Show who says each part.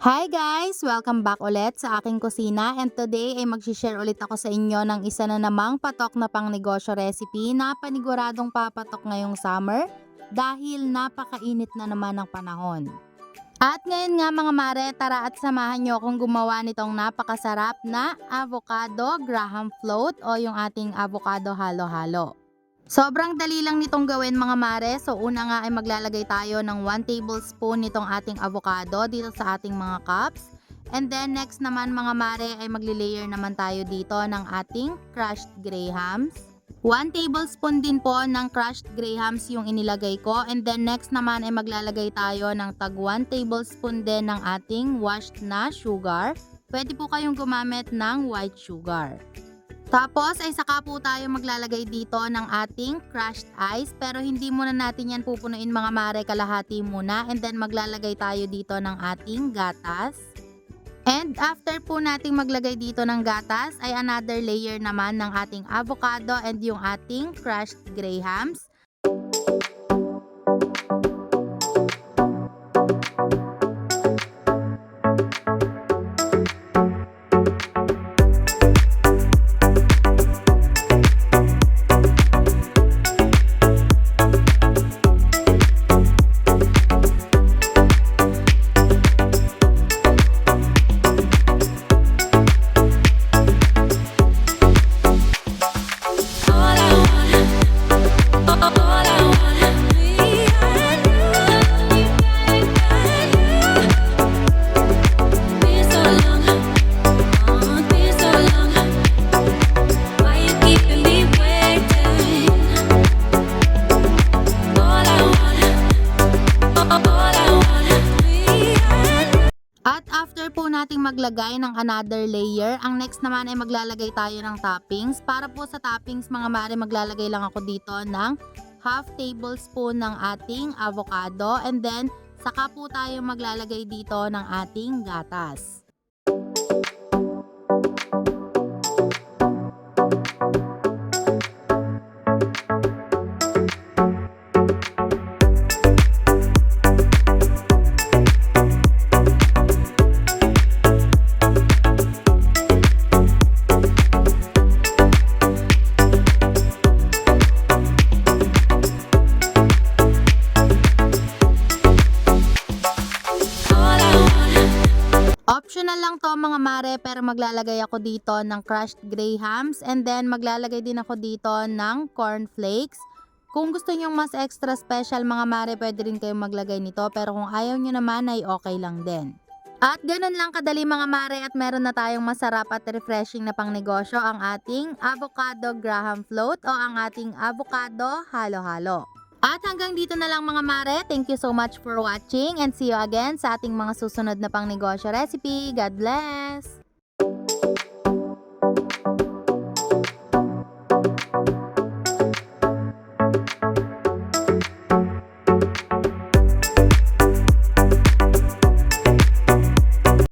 Speaker 1: Hi guys! Welcome back ulit sa aking kusina and today ay mag-share ulit ako sa inyo ng isa na namang patok na pang negosyo recipe na paniguradong papatok ngayong summer dahil napakainit na naman ng panahon. At ngayon nga mga mare, tara at samahan nyo akong gumawa nitong napakasarap na avocado graham float o yung ating avocado halo-halo. Sobrang dali lang nitong gawin mga mare. So una nga ay maglalagay tayo ng 1 tablespoon nitong ating avocado dito sa ating mga cups. And then next naman mga mare ay magli-layer naman tayo dito ng ating crushed grahams. 1 tablespoon din po ng crushed grahams yung inilagay ko. And then next naman ay maglalagay tayo ng tag 1 tablespoon din ng ating washed na sugar. Pwede po kayong gumamit ng white sugar. Tapos ay saka po tayo maglalagay dito ng ating crushed ice pero hindi muna natin yan pupunuin mga mare kalahati muna and then maglalagay tayo dito ng ating gatas. And after po nating maglagay dito ng gatas ay another layer naman ng ating avocado and yung ating crushed grahams.
Speaker 2: 哦，
Speaker 1: At after po nating maglagay ng another layer, ang next naman ay maglalagay tayo ng toppings. Para po sa toppings mga mare, maglalagay lang ako dito ng half tablespoon ng ating avocado and then saka po tayo maglalagay dito ng ating gatas. Optional lang to mga mare pero maglalagay ako dito ng crushed grahams and then maglalagay din ako dito ng cornflakes. Kung gusto nyong mas extra special mga mare pwede rin kayong maglagay nito pero kung ayaw nyo naman ay okay lang din. At ganun lang kadali mga mare at meron na tayong masarap at refreshing na pang negosyo ang ating avocado graham float o ang ating avocado halo-halo. At hanggang dito na lang mga mare. Thank you so much for watching and see you again sa ating mga susunod na pang negosyo recipe. God bless!